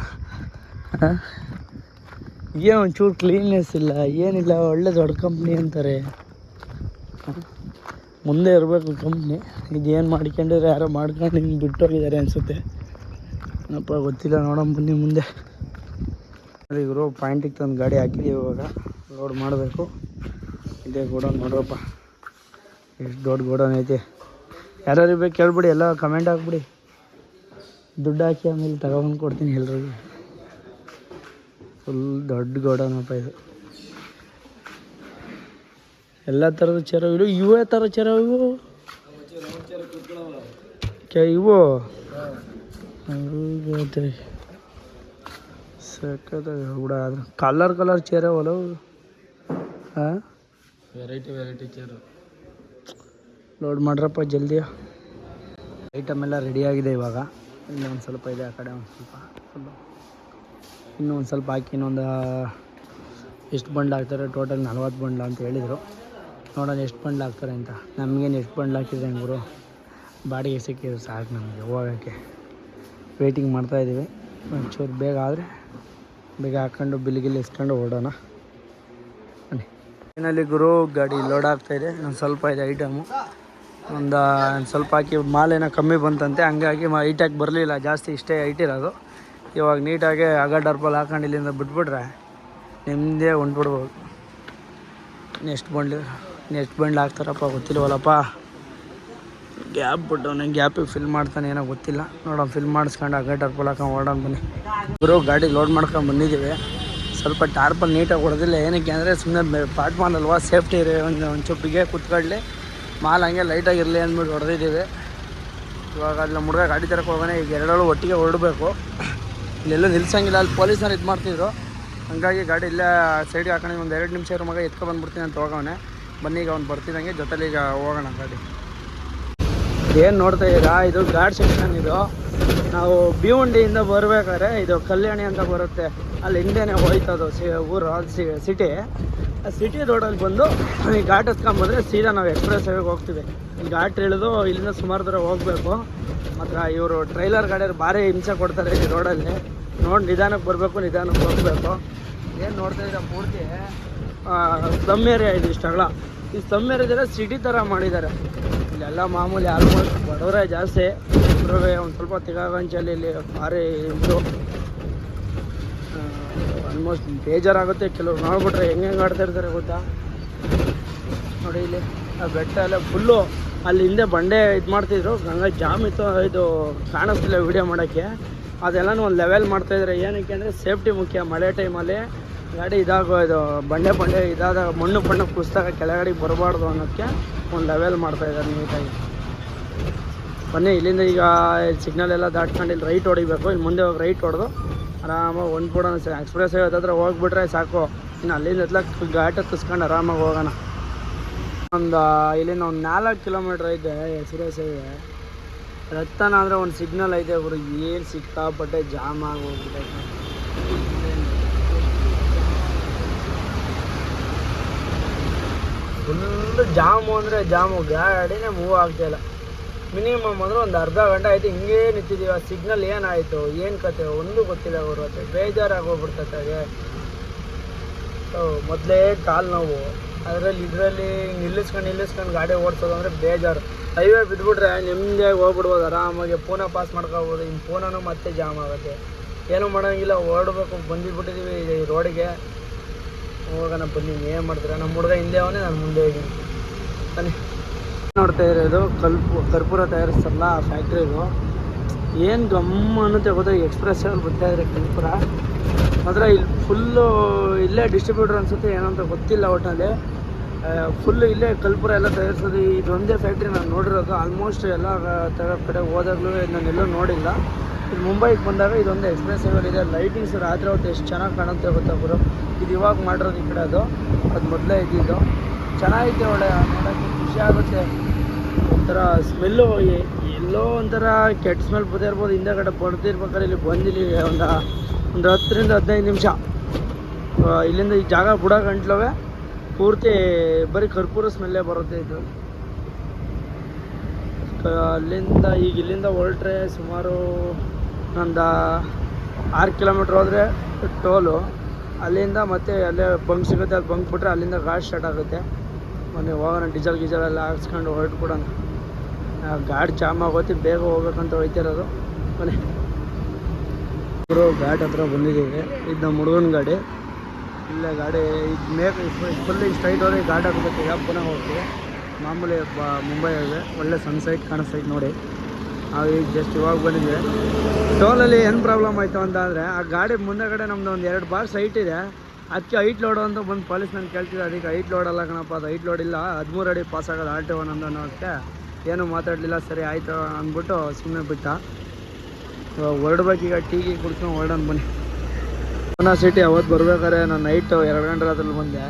ಏನು ಒಂಚೂರು ಕ್ಲೀನ್ನೆಸ್ ಇಲ್ಲ. ಏನಿಲ್ಲ, ಒಳ್ಳೆ ದೊಡ್ಡ ಕಂಪ್ನಿ ಅಂತಾರೆ. ಮುಂದೆ ಇರಬೇಕು ಕಂಪ್ನಿ ಇದೇನು ಮಾಡ್ಕೊಂಡಿದ್ರೆ ಯಾರೋ ಮಾಡ್ಕೊಂಡು ಹಿಂಗೆ ಬಿಟ್ಟೋಗಿದ್ದಾರೆ ಅನಿಸುತ್ತೆ. ಏನಪ್ಪ ಗೊತ್ತಿಲ್ಲ ನೋಡೋಣ ಬನ್ನಿ ಮುಂದೆ. ಇವರು ಪಾಯಿಂಟಿಗೆ ತಂದು ಗಾಡಿ ಹಾಕಿದ್ದೀವಿ ಇವಾಗ. ಲೋಡ್ ಮಾಡಬೇಕು. ಇದೇ ಗೋಡೌನ್ ನೋಡ್ರಪ್ಪ. ಎಷ್ಟು ದೊಡ್ಡ ಗೋಡೌನ್ ಐತೆ. ಯಾರ್ಯಾರು ಬೇಕು ಕೇಳ್ಬಿಡಿ, ಎಲ್ಲ ಕಮೆಂಟ್ ಹಾಕ್ಬಿಡಿ. ದುಡ್ಡು ಹಾಕಿ ಆಮೇಲೆ ತಗೊಬಂದು ಕೊಡ್ತೀನಿ ಎಲ್ರಿಗೂ. ಫುಲ್ ದೊಡ್ಡ ಗೋಡೌನಪ್ಪ ಇದು. ಎಲ್ಲ ಥರದ ಚೇರ ಇವು, ಇವೇ ಥರ ಚೇರ ಇವು? ಕೆ, ಇವು? ಸಕ್ಕತ್ತಾಗಿ ಹುಡ ಕಲರ್ ಕಲರ್ ಚೇರ್ ಅವಲ್ಲವು ಹಾಂ ವೆರೈಟಿ ವೆರೈಟಿ ಚೇರು ಲೋಡ್ ಮಾಡ್ರಪ್ಪ ಜಲ್ದಿ. ಐಟಮ್ ಎಲ್ಲ ರೆಡಿಯಾಗಿದೆ ಇವಾಗ. ಇನ್ನೊಂದು ಸ್ವಲ್ಪ ಇದೆ ಆ ಕಡೆ ಒಂದು ಸ್ವಲ್ಪ. ಸ್ವಲ್ಪ. ಇನ್ನೂ ಒಂದು ಸ್ವಲ್ಪ ಹಾಕಿ ಇನ್ನೊಂದು ಎಷ್ಟು ಬಂಡ್ ಹಾಕ್ತಾರೆ? ಟೋಟಲ್ ನಲ್ವತ್ತು ಬಂಡ್ಲ ಅಂತ ಹೇಳಿದರು. ನೋಡೋಣ ಎಷ್ಟು ಬಂಡ್ಲ ಹಾಕ್ತಾರೆ ಅಂತ. ನಮಗೇನು ಎಷ್ಟು ಬಂಡ್ಲ ಹಾಕಿದ್ರೆ ಗುರು? ಬಾಡಿಗೆ ಸಿಕ್ಕಿದ್ರು ಸಾಕು ನಮಗೆ ಹೋಗೋಕ್ಕೆ. ವೆಯ್ಟಿಂಗ್ ಮಾಡ್ತಾಯಿದ್ದೀವಿ ಒಂಚೂರು ಬೇಗ ಆದರೆ ಬೇಗ ಹಾಕೊಂಡು ಬಿಲ್ ಗಿಲ್ ಇಸ್ಕೊಂಡು ಓಡೋಣ. ಬನ್ನಿ. ಗುರು, ಗಾಡಿ ಲೋಡ್ ಇದೆ. ಒಂದು ಸ್ವಲ್ಪ ಇದೆ ಐಟಮು ಒಂದು ಸ್ವಲ್ಪ ಹಾಕಿ ಮಾಲ್ ಕಮ್ಮಿ ಬಂತಂತೆ. ಹಂಗಾಗಿ ಮಾ ಹೈಟಾಗಿ ಬರಲಿಲ್ಲ. ಜಾಸ್ತಿ ಇಷ್ಟೇ ಐಟಿರೋದು ಇವಾಗ ನೀಟಾಗಿ ಅಗ ಡರ್ಬಲ್ ಹಾಕೊಂಡು ಇಲ್ಲಿಂದ ಬಿಟ್ಬಿಟ್ರೆ ನಿಮ್ಮದೇ ಹೊಂಟ್ಬಿಡ್ಬೋದು ನೆಕ್ಸ್ಟ್ ಬಂಡ್ಲಿ ನೆಕ್ಸ್ಟ್ ಬಂಡ್ಲಿ ಹಾಕ್ತಾರಪ್ಪ, ಗೊತ್ತಿಲ್ವಲ್ಲಪ್ಪ? ಗ್ಯಾಪ್ ಬಿಟ್ಟು ಗ್ಯಾಪ್ ಗ್ಯಾಪಿಗೆ ಫಿಲ್ ಮಾಡ್ತಾನೆ ಏನೋ ಗೊತ್ತಿಲ್ಲ. ನೋಡೋಣ ಫಿಲ್ ಮಾಡಿಸ್ಕೊಂಡು ಆ ಡರ್ಬಲ್ ಹಾಕೊಂಡು ಓಡೋಣ ಬನ್ನಿ. ಇಬ್ಬರು ಗಾಡಿ ಲೋಡ್ ಮಾಡ್ಕೊಂಡು ಬಂದಿದ್ದೀವಿ. ಸ್ವಲ್ಪ ಟಾರ್ಪಲ್ಲಿ ನೀಟಾಗಿ ಹೊಡೆದಿಲ್ಲ. ಏನಕ್ಕೆ ಅಂದರೆ ಸುಮ್ಮನೆ ಪಾಟ್ ಮಾಲ್ ಅಲ್ವಾ ಸೇಫ್ಟಿ ಇರೋ, ಒಂದು ಒಂದು ಬಿಗೆ ಕುತ್ಕೊಳ್ಳಿ. ಮಾಲ್ ಹಂಗೆ ಲೈಟಾಗಿರಲಿ ಅಂದ್ಬಿಟ್ಟು ಹೊಡೆದಿದ್ದೀವಿ. ಇವಾಗ ಅಲ್ಲಿ ಮುಡುಗ ಗಾಡಿ ತರಕ್ಕೆ ಹೋಗೋಣ ಈಗ ಎರಡರಲ್ಲೂ ಒಟ್ಟಿಗೆ ಹೊರಡಬೇಕು. ಇಲ್ಲೆಲ್ಲೂ ನಿಲ್ಸಂಗಿಲ್ಲ, ಅಲ್ಲಿ ಪೊಲೀಸ್ನವ್ರು ಇದು ಮಾಡ್ತಿದ್ರು. ಹಂಗಾಗಿ ಗಾಡಿ ಇಲ್ಲೇ ಸೈಡ್ಗೆ ಹಾಕೊಂಡು ಒಂದು ಎರಡು ನಿಮಿಷ ಇರೋ ಮಗ ಎತ್ಕೊ ಬಂದ್ಬಿಡ್ತೀನಿ ಅಂತ ಹೋಗೋಣೆ ಬನ್ನಿ, ಈಗ ಅವ್ನು ಬರ್ತಿದ್ದಂಗೆ, ಜೊತೆಲಿ ಈಗ ಹೋಗೋಣ ಗಾಡಿ. ಏನು ನೋಡ್ತಾ ಇದ್ದೀರಾ? ಇದು ಘಾಟ್ ಸೆಕ್ಷನ್ ಇದು. ನಾವು ಭೀವಂಡಿಯಿಂದ ಬರ್ಬೇಕಾದ್ರೆ ಇದು ಕಲ್ಯಾಣಿ ಅಂತ ಬರುತ್ತೆ. ಅಲ್ಲಿ ಹಿಂದೆನೇ ಹೋಯ್ತದು ಸಿ, ಊರು ಸಿಟಿ. ಆ ಸಿಟಿ ರೋಡಲ್ಲಿ ಬಂದು ಈ ಘಾಟ್ ಬಂದ್ರೆ ಸೀದಾ ನಾವು ಎಕ್ಸ್ಪ್ರೆಸ್ ವೇಗೆ ಹೋಗ್ತೀವಿ. ಈ ಘಾಟ್ ಇಳಿದು ಇಲ್ಲಿಂದ ಸುಮಾರು ದೂರ ಹೋಗಬೇಕು. ಮಾತ್ರ ಇವರು ಟ್ರೈಲರ್ ಗಾಡಿಯವ್ರು ಭಾರಿ ಹಿಂಸೆ ಕೊಡ್ತಾರೆ ಈ ರೋಡಲ್ಲಿ. ನೋಡಿ ನಿಧಾನಕ್ಕೆ ಬರಬೇಕು ನಿಧಾನಕ್ಕೆ ಹೋಗಬೇಕು. ಏನು ನೋಡ್ತಾ ಇದ್ದೀರಾ ಪೂರ್ತಿ? ಸಮ್ ಏರಿಯಾ ಇದು ಇಷ್ಟಗಳ ಈ ಸಮ್ ಏರಿಯಾದ ಸಿಟಿ ಥರ ಮಾಡಿದ್ದಾರೆ. ಇಲ್ಲೆಲ್ಲ ಮಾಮೂಲಿ ಆಲ್ಮೋಸ್ಟ್ ಬಡವರೇ ಜಾಸ್ತಿ. ಇಬ್ಬರೇ ಒಂದು ಸ್ವಲ್ಪ ತಿಗಾಗಂಚಲ್ಲಿ ಇಲ್ಲಿ ಭಾರಿ ಇದು. ಆಲ್ಮೋಸ್ಟ್ ಬೇಜಾರಾಗುತ್ತೆ. ಕೆಲವ್ರು ನೋಡ್ಬಿಟ್ರೆ ಹೆಂಗೆ ಹೆಂಗೆ ಆಡ್ತಾ ಇರ್ತಾರೆ ಗೊತ್ತಾ? ನೋಡಿ ಇಲ್ಲಿ, ಆ ಬೆಟ್ಟ ಎಲ್ಲ ಫುಲ್ಲು ಅಲ್ಲಿ ಹಿಂದೆ ಬಂಡೆ ಇದು ಮಾಡ್ತಿದ್ರು. ಗಂಗಾ ಜಾಮ್ ಇತ್ತು. ಇದು ಕಾಣಿಸ್ತಿಲ್ಲ ವೀಡಿಯೋ ಮಾಡೋಕ್ಕೆ. ಅದೆಲ್ಲನೂ ಒಂದು ಲೆವೆಲ್ ಮಾಡ್ತಾಯಿದ್ರೆ ಏನಕ್ಕೆ ಅಂದರೆ ಸೇಫ್ಟಿ ಮುಖ್ಯ ಮಳೆ ಟೈಮಲ್ಲಿ ಗಾಡಿ ಇದಾಗೋ ಇದು ಬಂಡೆ ಬಂಡೆ ಇದಾದ ಮಣ್ಣು ಬಣ್ಣ ಕುಸ್ದಾಗ ಕೆಳಗಡೆ ಬರಬಾರ್ದು ಅನ್ನೋಕ್ಕೆ ಒಂದು ಲೆವೆಲ್ ಮಾಡ್ತಾಯಿದ್ದಾರೆ ನೀಟಾಗಿ. ಬನ್ನಿ, ಇಲ್ಲಿಂದ ಈಗ ಸಿಗ್ನಲ್ ಎಲ್ಲ ದಾಟ್ಕೊಂಡು ಇಲ್ಲಿ ರೈಟ್ ಹೊಡಿಬೇಕು. ಇಲ್ಲಿ ಮುಂದೆ ಹೋಗಿ ರೈಟ್ ಹೊಡೆದು ಆರಾಮಾಗಿ ಒಂದು ಕೂಡ ಎಕ್ಸ್ಪ್ರೆಸ್ ಹತ್ರ ಹೋಗ್ಬಿಟ್ರೆ ಸಾಕು. ಇನ್ನು ಅಲ್ಲಿಂದ ಎತ್ಲ ಘಾಟ ತಿಸ್ಕೊಂಡು ಆರಾಮಾಗಿ ಹೋಗೋಣ. ಒಂದು, ಇಲ್ಲಿಂದ ಒಂದು ನಾಲ್ಕು ಕಿಲೋಮೀಟ್ರ್ ಐತೆ ಎಕ್ಸ್ಪ್ರೆಸ್ ಇದೆ ಅಂದರೆ ಒಂದು ಸಿಗ್ನಲ್ ಐತೆ ಅವರು ಏನು ಸಿಕ್ಕಾಪಟ್ಟೆ ಜಾಮ್ ಆಗಿ ಹೋಗ್ಬಿಟ್ಟೈತೆ ಫುಲ್ಲು ಜಾಮು ಅಂದರೆ ಜಾಮು, ಗಾಡಿನೇ ಮೂವ್ ಆಗ್ತಾಯಿಲ್ಲ ಮಿನಿಮಮ್ ಅಂದ್ರೆ ಒಂದು ಅರ್ಧ ಗಂಟೆ ಆಯ್ತು, ಹಿಂಗೇ ನಿಂತಿದ್ದೀವಿ. ಸಿಗ್ನಲ್ ಏನಾಯಿತು, ಏನು ಕತೆ? ಒಂದು ಗೊತ್ತಿಲ್ಲ ಅವ್ರ ಮತ್ತೆ ಬೇಜಾರಾಗಿ ಹೋಗ್ಬಿಡ್ತೈತೆ ಮೊದಲೇ ಕಾಲು ನೋವು. ಅದರಲ್ಲಿ, ಇದರಲ್ಲಿ ನಿಲ್ಲಿಸ್ಕೊಂಡು ನಿಲ್ಲಿಸ್ಕೊಂಡು ಗಾಡಿ ಓಡಿಸೋದು ಅಂದರೆ ಬೇಜಾರು. ಹೈವೇ ಬಿದ್ದುಬಿಟ್ರೆ ನೆಮ್ಮದಿಯಾಗಿ ಹೋಗ್ಬಿಡ್ಬೋದು, ಆರಾಮಾಗಿ ಪೂನ ಪಾಸ್ ಮಾಡ್ಕೋಬೋದು. ಇನ್ನು ಪೂನೂ ಮತ್ತೆ ಜಾಮ್ ಆಗುತ್ತೆ. ಏನೂ ಮಾಡೋಂಗಿಲ್ಲ, ಓಡಬೇಕು ಬಂದಿದ್ಬಿಟ್ಟಿದ್ದೀವಿ ಈ ರೋಡಿಗೆ ಹೋಗೋಣ ಬನ್ನಿ ಏನು ಮಾಡ್ತೀರಾ? ನಮ್ಮ ಹುಡುಗ ಹಿಂದೆ ಅವನೇ ನಾನು ಮುಂದೆ ಇದ್ದೀನಿ ಬನ್ನಿ. ನೋಡ್ತಾ ಇರೋದು ಕಲ್ಪು, ಕರ್ಪೂರ ತಯಾರಿಸ್ತಾರಲ್ಲ ಆ ಫ್ಯಾಕ್ಟ್ರಿದು ಏನು ಗಮ್ಮ ಅನ್ನುತ್ತೆ ಗೊತ್ತಾ? ಎಕ್ಸ್ಪ್ರೆಸ್ ಅಲ್ಲಿ ಬರ್ತಾ ಇದ್ರೆ ಕರ್ಪೂರ ಮಾತ್ರ ಇಲ್ಲಿ ಫುಲ್ಲು ಇಲ್ಲೇ ಡಿಸ್ಟ್ರಿಬ್ಯೂಟರ್ ಅನ್ಸುತ್ತೆ ಏನಂತ ಗೊತ್ತಿಲ್ಲ ಒಟ್ಟಿನಲ್ಲಿ ಫುಲ್ಲು ಇಲ್ಲೇ ಕಲ್ಪುರ ಎಲ್ಲ ತಯಾರಿಸೋದು. ಇದೊಂದೇ ಫ್ಯಾಕ್ಟ್ರಿ ನಾನು ನೋಡಿರೋದು. ಆಲ್ಮೋಸ್ಟ್ ಎಲ್ಲ ಕಡೆ ಹೋದಾಗಲೂ ನಾನೆಲ್ಲೂ ನೋಡಿಲ್ಲ. ಇಲ್ಲಿ ಮುಂಬೈಗೆ ಬಂದಾಗ ಇದೊಂದು ಎಕ್ಸ್ಪ್ರೆಸ್ ಇದೆ. ಲೈಟಿಂಗ್ಸ್ ರಾತ್ರಿ ಹೊತ್ತು ಎಷ್ಟು ಚೆನ್ನಾಗಿ ಕಾಣುತ್ತೆ ಗೊತ್ತಾ ಗುರು? ಇದು ಇವಾಗ ಮಾಡಿರೋದು ಈ ಕಡೆ ಅದು. ಅದು ಮೊದಲೇ ಇದ್ದಿದ್ದು ಚೆನ್ನಾಗೈತೆ ಒಳ್ಳೆ, ನೋಡೋಕ್ಕೆ ಖುಷಿ ಆಗುತ್ತೆ. ಒಂಥರ ಸ್ಮೆಲ್ಲು ಎಲ್ಲೋ ಒಂಥರ ಕೆಟ್ಟ ಸ್ಮೆಲ್ ಬರ್ತಿರ್ಬೋದು ಹಿಂದೆಗಡೆ ಬರ್ತಿರ್ಬೇಕಾದ್ರೆ ಇಲ್ಲಿ ಬಂದಿಲ್ಲಿ ಒಂದು ಒಂದು ಹತ್ತರಿಂದ ಹದಿನೈದು ನಿಮಿಷ. ಇಲ್ಲಿಂದ ಈ ಜಾಗ ಬುಡ ಗಂಟ್ಲವೆ. ಪೂರ್ತಿ ಬರೀ ಕರ್ಪೂರ ಸ್ಮೆಲ್ಲೇ ಬರುತ್ತೆ ಇದು. ಅಲ್ಲಿಂದ ಈಗ ಇಲ್ಲಿಂದ ಹೊರಟ್ರೆ ಸುಮಾರು ಒಂದು ಆರು ಕಿಲೋಮೀಟ್ರ್ ಹೋದರೆ ಟೋಲು. ಅಲ್ಲಿಂದ ಮತ್ತೆ ಅಲ್ಲೇ ಬಂಕ್ ಸಿಗುತ್ತೆ ಅಲ್ಲಿ ಬಂಕ್ ಬಿಟ್ಟರೆ ಅಲ್ಲಿಂದ ಗಾಡಿ ಸ್ಟಾರ್ಟ್ ಆಗುತ್ತೆ. ಮೊನ್ನೆ ಹೋಗೋಣ ಡೀಸೆಲ್ ಗೀಸೆಲ್ ಎಲ್ಲ ಹಾಕ್ಸ್ಕೊಂಡು ಹೊರಟ್ಬಿಡೋಣ ಗಾಡಿ ಜಾಮ್ ಆಗೋತಿ, ಬೇಗ ಹೋಗ್ಬೇಕಂತ ಹೋಯ್ತಿರೋದು. ಮನೆ ಗುರು ಘಾಟ್ ಹತ್ರ ಬಂದಿದ್ದೀವಿ. ಇದು ನಮ್ಮ ಹುಡುಗನ ಗಾಡಿ. ಇಲ್ಲೇ ಗಾಡಿ ಇದು ಮೇಕ್ ಫುಲ್ ಸ್ಟ್ರೈಟ್ ಹೋದ್ರೆ ಘಾಟ್ ಹಾಕ್ಬೇಕು ಈಗ ಪುನಃ ಹೋಗ್ತೀವಿ. ಮಾಮೂಲಿ ಮುಂಬೈ ಇದೆ. ಒಳ್ಳೆ ಸನ್ಸೈಟ್ ಕಾಣಿಸ್ತೈತೆ ನೋಡಿ. ನಾವು ಈಗ ಜಸ್ಟ್ ಇವಾಗ ಬಂದಿದ್ದೀವಿ ಟೋಲಲ್ಲಿ ಏನು ಪ್ರಾಬ್ಲಮ್ ಆಯಿತು ಅಂತ ಅಂದರೆ, ಆ ಗಾಡಿ ಮುಂದೆಗಡೆ ನಮ್ಮದು ಒಂದು ಎರಡು ಬಾರ್ ಸೈಟ್ ಇದೆ. ಅದಕ್ಕೆ ಹೈಟ್ ಲೋಡು ಅಂತ ಬಂದು ಪೊಲೀಸ್ ನಾನು ಕೇಳ್ತಿದ್ದೆ ಅದಕ್ಕೆ ಹೈಟ್ ಲೋಡ್ ಅಲ್ಲ ಕಣಪ್ಪ, ಅದು ಹೈಟ್ ಲೋಡ್ ಇಲ್ಲ. ಹದಿಮೂರು ಅಡಿ ಪಾಸ್ ಆಗೋದು ಆಲ್ಟೋ ಒನ್ ಅನ್ನೋದಕ್ಕೆ ಏನೂ ಮಾತಾಡಲಿಲ್ಲ, ಸರಿ ಆಯಿತು ಅಂದ್ಬಿಟ್ಟು ಸುಮ್ಮನೆ ಬಿಟ್ಟ. ಹೊರಡ್ಬೇಕು ಈಗ ಟೀ ಗೀ ಕುಡ್ಕೊಂಡು ಹೊರಡೋಣ ಬನ್ನಿ. ಪುನಃ ಸಿಟಿ ಅವತ್ತು ಬರ್ಬೇಕಾದ್ರೆ ನಾನು ನೈಟು ಎರಡು ಗಂಟೆ ರಾತ್ರಿ ಬಂದೆ.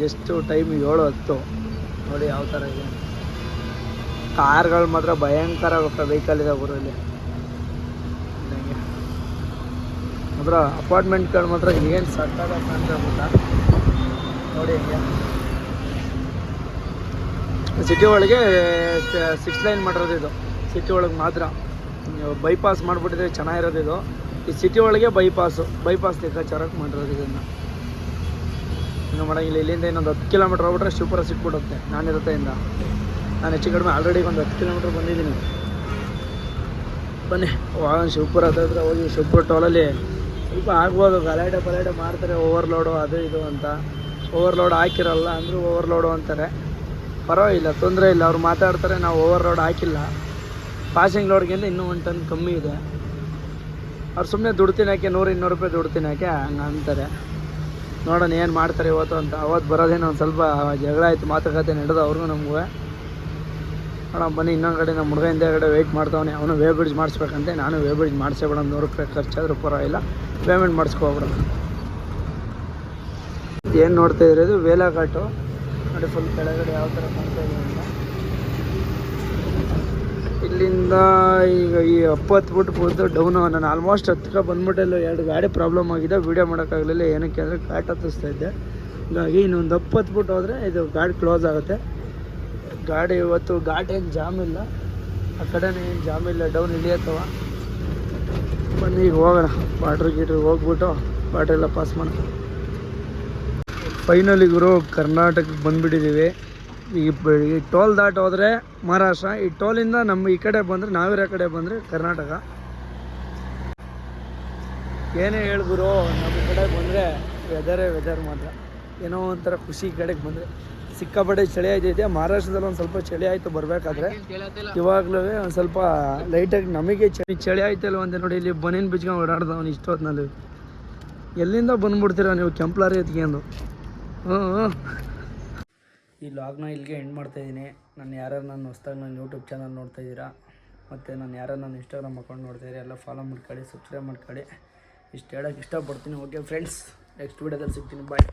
ಜಸ್ಟು ಟೈಮ್ ಏಳು ಹತ್ತು. ನೋಡಿ ಯಾವ ಥರ ಇದೆ ಕಾರ್ಗಳು ಮಾತ್ರ ಭಯಂಕರ ವೆಹಿಕಲ್ ಇದೆ ಊರಲ್ಲಿ ಮಾತ್ರ ಅಪಾರ್ಟ್ಮೆಂಟ್ಗಳು ಮಾತ್ರ ಏನು ಸಕ್ಕದಾಗ ಕಾಣ್ತಾ ನೋಡಿ ಹಿಂಗೆ. ಸಿಟಿ ಒಳಗೆ ಸಿಕ್ಸ್ ಲೈನ್ ಮಾಡಿರೋದು ಇದು. ಸಿಟಿ ಒಳಗೆ ಮಾತ್ರ. ಬೈಪಾಸ್ ಮಾಡಿಬಿಟ್ಟಿದ್ರೆ ಚೆನ್ನಾಗಿರೋದು ಇದು. ಈ ಸಿಟಿ ಒಳಗೆ ಬೈಪಾಸು ಬೈಪಾಸ್ ಲೆಕ್ಕಾಚಾರಕ್ಕೆ ಮಾಡಿರೋದು ಇದನ್ನು. ಇನ್ನು ಮಾಡೋಂಗಿಲ್ಲ ಇಲ್ಲಿಂದ ಇನ್ನೊಂದು ಹತ್ತು ಕಿಲೋಮೀಟ್ರ್ ಹೋಗ್ಬಿಟ್ರೆ ಶಿವಪುರ ಸಿಕ್ಬಿಡುತ್ತೆ. ನಾನಿರತ್ತೆಯಿಂದ ನಾನು ಹೆಚ್ಚು ಕಡಿಮೆ ಆಲ್ರೆಡಿ ಒಂದು ಹತ್ತು ಕಿಲೋಮೀಟ್ರ್ ಬಂದಿದ್ದೀನಿ. ಬನ್ನಿ, ವಾಹನ ಶಿವಪುರ ಹತ್ರ ಹೋಗಿ ಶಿವಪುರ ಟೋಲಲ್ಲಿ ಸ್ವಲ್ಪ ಆಗ್ಬೋದು ಗಲಾಟೆ ಪಲಾಟೆ ಮಾಡ್ತಾರೆ ಓವರ್ಲೋಡು ಅದು ಇದು ಅಂತ. ಓವರ್ಲೋಡ್ ಹಾಕಿರಲ್ಲ ಅಂದರೂ ಓವರ್ಲೋಡು ಅಂತಾರೆ. ಪರವಾಗಿಲ್ಲ, ತೊಂದರೆ ಇಲ್ಲ, ಅವ್ರು ಮಾತಾಡ್ತಾರೆ, ನಾವು ಓವರ್ಲೋಡ್ ಹಾಕಿಲ್ಲ. ಪಾಸಿಂಗ್ ಲೋಡ್ಗಿಂತ ಇನ್ನೂ ಒಂದು ಟನ್ ಕಮ್ಮಿ ಇದೆ. ಅವ್ರು ಸುಮ್ಮನೆ ದುಡ್ಡು ತಿನ್ನೋಕ್ಕೆ ನೂರು ಇನ್ನೂರು ರೂಪಾಯಿ ದುಡ್ಡು ತಿನ್ನೋಕ್ಕೆ ಹಂಗೆ ಅಂತಾರೆ. ನೋಡೋಣ ಏನು ಮಾಡ್ತಾರೆ ಇವತ್ತು ಅಂತ. ಅವತ್ತು ಬರೋದೇನೋ ಒಂದು ಸ್ವಲ್ಪ ಜಗಳ ಆಯಿತು, ಮಾತುಕತೆ ನಡೆದು ಅವ್ರಿಗೂ ನಮಗೂ. ನೋಡೋಣ ಬನ್ನಿ, ಇನ್ನೊಂದು ಕಡೆ ನಮ್ಮ ಹುಡುಗ ಹಿಂದೆಗಡೆ ವೆಯ್ಟ್ ಮಾಡ್ತಾವನೆ. ಅವನು ವೇ ಬ್ರಿಡ್ಜ್ ಮಾಡಿಸ್ಬೇಕಂತೆ. ನಾನು ವೇ ಬ್ರಿಡ್ಜ್ ಮಾಡಿಸೇಬೇಡ ನೂರು ರೂಪಾಯಿ ಖರ್ಚಾದರೂ ಪರವಾಗಿಲ್ಲ ಪೇಮೆಂಟ್ ಮಾಡಿಸ್ಕೊಬಿಡೋಣ ಏನು ನೋಡ್ತಾ ಇರೋದು ವೇಲಾಘಾಟು. ನೋಡಿ ಫುಲ್ ಕೆಳಗಡೆ ಯಾವ ಥರ ಕಾಣ್ತಾ ಇದೆ ಅಂತ. ಇಲ್ಲಿಂದ ಈಗ ಈ ಅಪ್ಪತ್ತು ಫುಟ್ ಬಂದು ಡೌನು ನಾನು ಆಲ್ಮೋಸ್ಟ್ ಹತ್ತಿರ ಬಂದ್ಬಿಟ್ಟೆಲ್ಲ ಎರಡು ಗಾಡಿ ಪ್ರಾಬ್ಲಮ್ ಆಗಿದೆ. ವೀಡಿಯೋ ಮಾಡೋಕ್ಕಾಗಲಿಲ್ಲ. ಏನಕ್ಕೆ ಅಂದರೆ ಘಾಟ್ ಹತ್ತಿಸ್ತಾ ಇದ್ದೆ. ಹೀಗಾಗಿ ಇನ್ನೊಂದು ಹಪ್ಪತ್ತು ಫುಟ್ ಹೋದರೆ ಇದು ಗಾಡಿ ಕ್ಲೋಸ್ ಆಗುತ್ತೆ. ಗಾಡಿ ಇವತ್ತು ಘಾಟ್ ಏನು ಜಾಮ್ ಇಲ್ಲ. ಆ ಕಡೆನೇ ಏನು ಜಾಮ್ ಇಲ್ಲ ಡೌನ್ ಇಳಿಯತ್ತವ ಬನ್ನಿ, ಈಗ ಹೋಗೋಣ. ಬಾಟ್ರ್ ಗೀಟ್ರಿಗೆ ಹೋಗ್ಬಿಟ್ಟು ಬಾಟ್ರೆಲ್ಲ ಪಾಸ್ ಮಾಡ. ಫೈನಲಿ ಗುರು, ಕರ್ನಾಟಕಕ್ಕೆ ಬಂದುಬಿಟ್ಟಿದ್ದೀವಿ ಈ ಈ ಟೋಲ್ ದಾಟ್ ಹೋದರೆ ಮಹಾರಾಷ್ಟ್ರ, ಈ ಟೋಲಿಂದ ನಮ್ಮ ಈ ಕಡೆ ಬಂದರೆ, ನಾವಿರೋ ಕಡೆ ಬಂದರೆ ಕರ್ನಾಟಕ. ಏನೇ ಹೇಳ್ಗುರು ನಮ್ಮ ಕಡೆ ಬಂದರೆ ವೆದರೇ ವೆದರ್ ಮಾತ್ರ. ಏನೋ ಒಂಥರ ಖುಷಿ ಕಡೆಗೆ ಬಂದರೆ. ಸಿಕ್ಕಾಪಟ್ಟೆ ಚಳಿ ಆಯ್ತೈತೆ ಮಹಾರಾಷ್ಟ್ರದಲ್ಲಿ ಒಂದು ಸ್ವಲ್ಪ ಚಳಿ ಆಯಿತು ಬರಬೇಕಾದ್ರೆ. ಇವಾಗಲೂ ಒಂದು ಸ್ವಲ್ಪ ಲೈಟಾಗಿ ನಮಗೆ ಚಳಿ ಚಳಿ ಆಯ್ತಲ್ಲ ಒಂದೇ ನೋಡಿ, ಇಲ್ಲಿ ಬನೀನ್ ಬಿಚ್ಕೊಂಡು ಓಡಾಡ್ದವನು ಇಷ್ಟೊತ್ತಿನಲ್ಲಿ ಎಲ್ಲಿಂದ ಬಂದ್ಬಿಡ್ತೀರ ನೀವು ಕೆಂಪ್ಲಾರಿ ಎತ್ಕೊಂಡು? ಹ್ಞೂ. ಈ ಲಾಗ್ನ ಇಲ್ಲಿಗೆ ಎಂಡ್ ಮಾಡ್ತಾಯಿದ್ದೀನಿ ನಾನು ಯಾರ್ಯಾರು ನಾನು ಹೊಸ್ದಾಗಿ ನನ್ನ ಯೂಟ್ಯೂಬ್ ಚಾನಲ್ ನೋಡ್ತಾ ಇದ್ದೀರಾ, ಮತ್ತು ನಾನು ಯಾರು ನನ್ನ ಇನ್ಸ್ಟಾಗ್ರಾಮ್ ಅಕೌಂಟ್ ನೋಡ್ತಾ ಇದ್ದೀರಾ, ಎಲ್ಲ ಫಾಲೋ ಮಾಡ್ಕೊಳ್ಳಿ ಸಬ್ಸ್ಕ್ರೈಬ್ ಮಾಡ್ಕೊಳ್ಳಿ. ಇಷ್ಟು ಹೇಳೋಕ್ಕೆ ಇಷ್ಟಪಡ್ತೀನಿ. ಓಕೆ ಫ್ರೆಂಡ್ಸ್ ನೆಕ್ಸ್ಟ್ ವೀಡಿಯೋದಲ್ಲಿ ಸಿಗ್ತೀನಿ. ಬಾಯ್